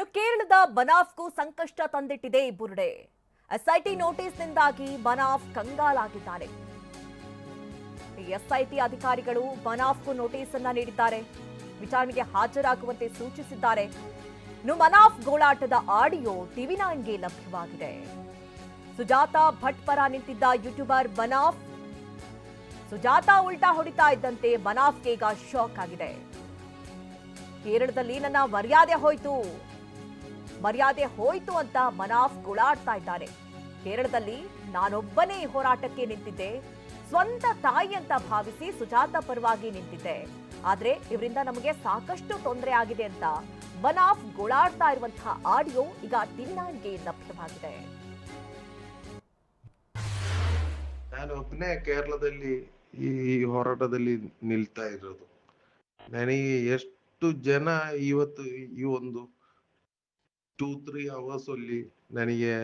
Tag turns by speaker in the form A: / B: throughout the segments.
A: ಇನ್ನು ಕೇರಳದ ಬನಾಫ್ಗೂ ಸಂಕಷ್ಟ ತಂದಿಟ್ಟಿದೆ ಬುರುಡೆ ಎಸ್ಐಟಿ ನೋಟಿಸ್ನಿಂದಾಗಿ ಬನಾಫ್ ಕಂಗಾಲಾಗಿದ್ದಾರೆ. ಎಸ್ಐಟಿ ಅಧಿಕಾರಿಗಳು ಬನಾಫ್ಗೂ ನೋಟಿಸ್ ಅನ್ನ ನೀಡಿದ್ದಾರೆ. ವಿಚಾರಣೆಗೆ ಹಾಜರಾಗುವಂತೆ ಸೂಚಿಸಿದ್ದಾರೆ. ಇನ್ನು ಮನಾಫ್ ಗೋಳಾಟದ ಆಡಿಯೋ ಟಿವಿ ನೈನ್ಗೆ ಲಭ್ಯವಾಗಿದೆ. ಸುಜಾತಾ ಭಟ್ ಪರ ನಿಂತಿದ್ದ ಯೂಟ್ಯೂಬರ್ ಬನಾಫ್. ಸುಜಾತಾ ಉಲ್ಟಾ ಹೊಡಿತಾ ಇದ್ದಂತೆ ಬನಾಫ್ಗೆ ಈಗ ಶಾಕ್ ಆಗಿದೆ. ಕೇರಳದಲ್ಲಿ ನನ್ನ ಮರ್ಯಾದೆ ಹೋಯ್ತು. ಮರ್ಯಾದೆ ಹೋಯ್ತು ಅಂತ ಮನಾಫ್ ಗುಳಾಡ್ತಾ ಇದ್ದಾರೆ. ಕೇರಳದಲ್ಲಿ ನಾನೊಬ್ಬನೇ ಹೋರಾಟಕ್ಕೆ ನಿಂತಿದ್ದೆ. ಸ್ವಂತ ತಾಯಿ ಅಂತ ಭಾವಿಸಿ ಸುಜಾತ ಪರವಾಗಿ ನಿಂತಿದ್ದೆ. ಆದ್ರೆ ಇವರಿಂದ ನಮಗೆ ಸಾಕಷ್ಟು ತೊಂದರೆ ಆಗಿದೆ ಅಂತ ಮನಾಫ್ ಗುಳಾಡ್ತಾ ಇರುವಂತಹ ಆಡಿಯೋ ಈಗ ತಿನ್ನಾಣಿಗೆ ಲಭ್ಯವಾಗಿದೆ.
B: ನಾನು ಒಬ್ಬನೇ ಕೇರಳದಲ್ಲಿ ಈ ಹೋರಾಟದಲ್ಲಿ ನಿಲ್ತಾ ಇರೋದು. ನನಗೆ ಎಷ್ಟು ಜನ ಇವತ್ತು ಈ ಒಂದು ಟೂ ತ್ರೀ ಅವರ್ಸ್ ಅಲ್ಲಿ ನನಗೆ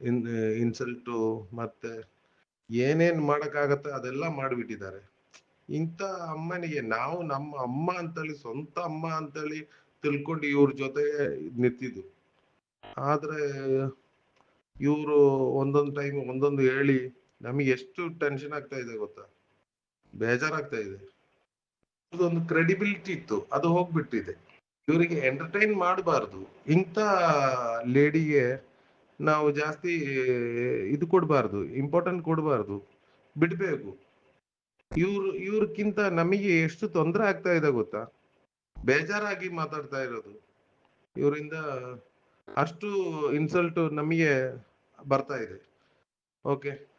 B: ಇನ್ ಇನ್ಸಲ್ಟು ಮತ್ತೆ ಏನೇನ್ ಮಾಡಕ್ಕಾಗತ್ತೆ ಅದೆಲ್ಲ ಮಾಡಿಬಿಟ್ಟಿದ್ದಾರೆ. ಇಂಥ ಅಮ್ಮನಿಗೆ ನಾವು ನಮ್ಮ ಅಮ್ಮ ಅಂತೇಳಿ, ಸ್ವಂತ ಅಮ್ಮ ಅಂತೇಳಿ ತಿಳ್ಕೊಂಡು ಇವ್ರ ಜೊತೆ ನಿಂತಿದ್ದು. ಆದ್ರೆ ಇವರು ಒಂದೊಂದು ಟೈಮ್ ಒಂದೊಂದು ಹೇಳಿ ನಮಗೆ ಎಷ್ಟು ಟೆನ್ಷನ್ ಆಗ್ತಾ ಇದೆ ಗೊತ್ತಾ? ಬೇಜಾರಾಗ್ತಾ ಇದೆ. ಅದೊಂದು ಕ್ರೆಡಿಬಿಲಿಟಿ ಇತ್ತು. ಅದು ಹೋಗ್ಬಿಟ್ಟಿದೆ. ಇವರಿಗೆ ಎಂಟರ್ಟೈನ್ ಮಾಡಬಾರ್ದು. ಇಂಥ ಲೇಡಿಗೆ ನಾವು ಜಾಸ್ತಿ ಇದು ಕೊಡಬಾರ್ದು ಇಂಪಾರ್ಟೆಂಟ್ ಕೊಡಬಾರ್ದು. ಬಿಡ್ಬೇಕು. ಇವ್ರು ಇವ್ರಕ್ಕಿಂತ ನಮಗೆ ಎಷ್ಟು ತೊಂದರೆ ಆಗ್ತಾ ಇದೆ ಗೊತ್ತಾ? ಬೇಜಾರಾಗಿ ಮಾತಾಡ್ತಾ ಇರೋದು. ಇವರಿಂದ ಅಷ್ಟು ಇನ್ಸಲ್ಟ್ ನಮಗೆ ಬರ್ತಾ ಇದೆ. ಓಕೆ